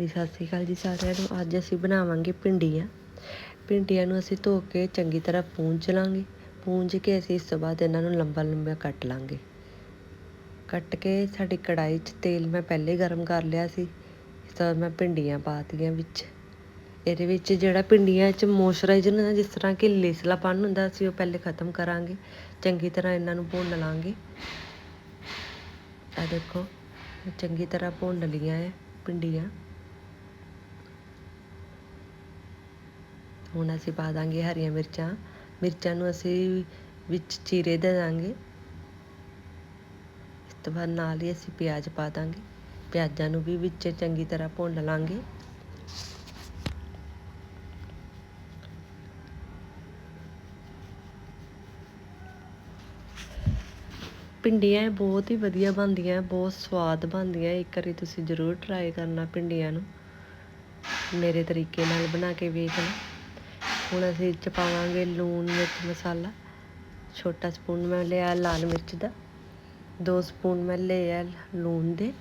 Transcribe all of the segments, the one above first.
ਪਿਆਰ ਸਤਿ ਸ਼੍ਰੀ ਅਕਾਲ ਜੀ ਸਾਰਿਆਂ ਨੂੰ। ਅੱਜ ਅਸੀਂ ਬਣਾਵਾਂਗੇ ਭਿੰਡੀਆਂ। ਭਿੰਡੀਆਂ ਨੂੰ ਅਸੀਂ ਧੋ ਕੇ ਚੰਗੀ ਤਰ੍ਹਾਂ ਪੂੰਝ ਲਾਂਗੇ। ਪੂੰਝ ਕੇ ਅਸੀਂ ਇਸ ਤੋਂ ਬਾਅਦ ਇਹਨਾਂ ਨੂੰ ਲੰਬਾ ਲੰਬਾ ਕੱਟ ਲਾਂਗੇ। ਕੱਟ ਕੇ ਸਾਡੀ ਕੜਾਈ 'ਚ ਤੇਲ ਮੈਂ ਪਹਿਲੇ ਗਰਮ ਕਰ ਲਿਆ ਸੀ। ਇਸ ਤੋਂ ਬਾਅਦ ਮੈਂ ਭਿੰਡੀਆਂ ਪਾਤੀਆਂ ਵਿੱਚ। ਇਹਦੇ ਵਿੱਚ ਜਿਹੜਾ ਭਿੰਡੀਆਂ 'ਚ ਮੋਇਸਚਰਾਈਜ਼ਰ ਹੁੰਦਾ ਜਿਸ ਤਰ੍ਹਾਂ ਕਿ ਲੇਸਲਾਪਨ ਹੁੰਦਾ ਅਸੀਂ ਉਹ ਪਹਿਲੇ ਖਤਮ ਕਰਾਂਗੇ। ਚੰਗੀ ਤਰ੍ਹਾਂ ਇਹਨਾਂ ਨੂੰ ਭੁੰਨ ਲਾਂਗੇ। ਆ ਦੇਖੋ, ਚੰਗੀ ਤਰ੍ਹਾਂ ਭੁੰਨ ਲਈਆਂ ਹੈ ਭਿੰਡੀਆਂ। ਹੁਣ ਅਸੀਂ ਪਾ ਦਾਂਗੇ ਹਰੀਆਂ ਮਿਰਚਾਂ। ਮਿਰਚਾਂ ਨੂੰ ਅਸੀਂ ਵਿੱਚ ਚੀਰੇ ਦੇ ਦਾਂਗੇ। ਇਸ ਤੋਂ ਬਾਅਦ ਨਾਲ ਹੀ ਅਸੀਂ ਪਿਆਜ਼ ਪਾ ਦਾਂਗੇ। ਪਿਆਜ਼ਾਂ ਨੂੰ ਵੀ ਵਿੱਚ ਚੰਗੀ ਤਰ੍ਹਾਂ ਭੁੰਨ ਲਾਂਗੇ। ਭਿੰਡੀਆਂ ਬਹੁਤ ਹੀ ਵਧੀਆ ਬਣਦੀਆਂ, ਬਹੁਤ ਸਵਾਦ ਬਣਦੀਆਂ। ਇੱਕ ਵਾਰੀ ਤੁਸੀਂ ਜ਼ਰੂਰ ਟਰਾਈ ਕਰਨਾ ਭਿੰਡੀਆਂ ਨੂੰ। ਮੇਰੇ ਤਰੀਕੇ ਨਾਲ ਬਣਾ ਕੇ ਵੇਖਣਾ ਹੁਣ ਅਸੀਂ ਇਹ 'ਚ ਪਾਵਾਂਗੇ ਲੂਣ ਮਿਰਚ ਮਸਾਲਾ। ਛੋਟਾ ਸਪੂਨ ਮੈਂ ਲਿਆ ਲਾਲ ਮਿਰਚ ਦਾ। ਦੋ ਸਪੂਨ ਮੈਂ ਲਿਆ ਲੂਣ ਦੇ।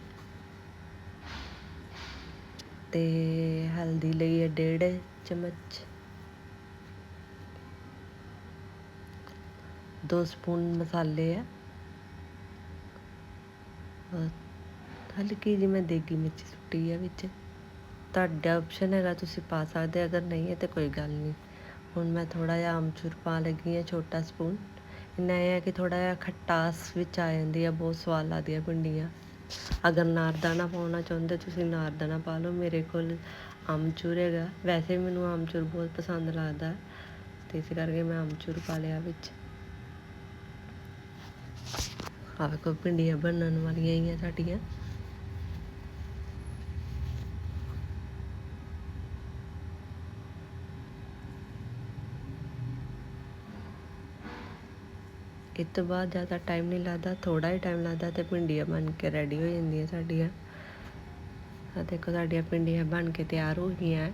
ਤੇ ਹਲਦੀ ਲਈ ਹੈ ਡੇਢ ਚਮਚ। ਦੋ ਸਪੂਨ ਮਸਾਲੇ ਆ। ਹਲਕੀ ਜਿਹੀ ਮੈਂ ਦੇਗੀ ਮਿਰਚ ਸੁੱਟੀ ਆ ਵਿੱਚ। ਤੁਹਾਡਾ ਆਪਸ਼ਨ ਹੈਗਾ ਤੁਸੀਂ ਪਾ ਸਕਦੇ ਅਗਰ ਨਹੀਂ ਹੈ ਤਾਂ ਕੋਈ ਗੱਲ ਨਹੀਂ। ਹੁਣ ਮੈਂ ਥੋੜਾ ਜਿਹਾ ਆਮਚੂਰ ਪਾ ਲੱਗੀ ਹਾਂ, ਛੋਟਾ ਸਪੂਨ ਇੰਨਾ ਇਹ ਹੈ ਕਿ ਥੋੜਾ ਜਿਹਾ ਖਟਾਸ ਵਿੱਚ ਆ ਜਾਂਦੀ ਆ, ਬਹੁਤ ਸਵਾਦ ਲੱਗਦੀਆਂ ਭਿੰਡੀਆਂ ਅਗਰ ਨਾਰਦਾਨਾ ਪਾਉਣਾ ਚਾਹੁੰਦੇ ਤੁਸੀਂ ਨਾਰਦਾਨਾ ਪਾ ਲਓ। ਮੇਰੇ ਕੋਲ ਆਮਚੂਰ ਹੈਗਾ। ਵੈਸੇ ਮੈਨੂੰ ਆਮਚੂਰ ਬਹੁਤ ਪਸੰਦ ਲੱਗਦਾ ਤੇ ਇਸ ਕਰਕੇ ਮੈਂ ਆਮਚੂਰ ਪਾ ਲਿਆ ਵਿੱਚ। ਆ ਵੇਖੋ, ਭਿੰਡੀਆਂ ਬਣਨ ਵਾਲੀਆਂ ਹੀ ਆ ਸਾਡੀਆਂ। ਇਸ ਤੋਂ ਬਾਅਦ ਜ਼ਿਆਦਾ ਟਾਈਮ ਨਹੀਂ ਲੱਗਦਾ ਥੋੜਾ ਹੀ ਟਾਈਮ ਲੱਗਦਾ ਤੇ ਭਿੰਡੀਆਂ ਬਣ ਕੇ ਰੈਡੀ ਹੋ ਜਾਂਦੀਆਂ ਸਾਡੀਆਂ। ਆ ਦੇਖੋ ਸਾਡੀਆਂ ਭਿੰਡੀਆਂ ਬਣ ਕੇ ਤਿਆਰ ਹੋ ਗਈਆਂ।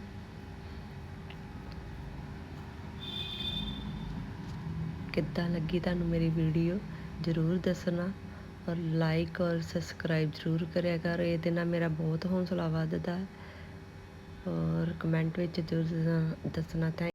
ਕਿੱਦਾਂ ਲੱਗੀ ਤੁਹਾਨੂੰ ਮੇਰੀ ਵੀਡੀਓ ਜ਼ਰੂਰ ਦੱਸਣਾ ਔਰ ਲਾਈਕ ਔਰ ਸਬਸਕ੍ਰਾਈਬ ਜ਼ਰੂਰ ਕਰਿਆ ਕਰ, ਇਹਦੇ ਨਾਲ ਮੇਰਾ ਬਹੁਤ ਹੌਸਲਾ ਵੱਧਦਾ ਔਰ ਕਮੈਂਟ ਵਿੱਚ ਜ਼ਰੂਰ ਦੱਸਣਾ। ਥੈਂਕ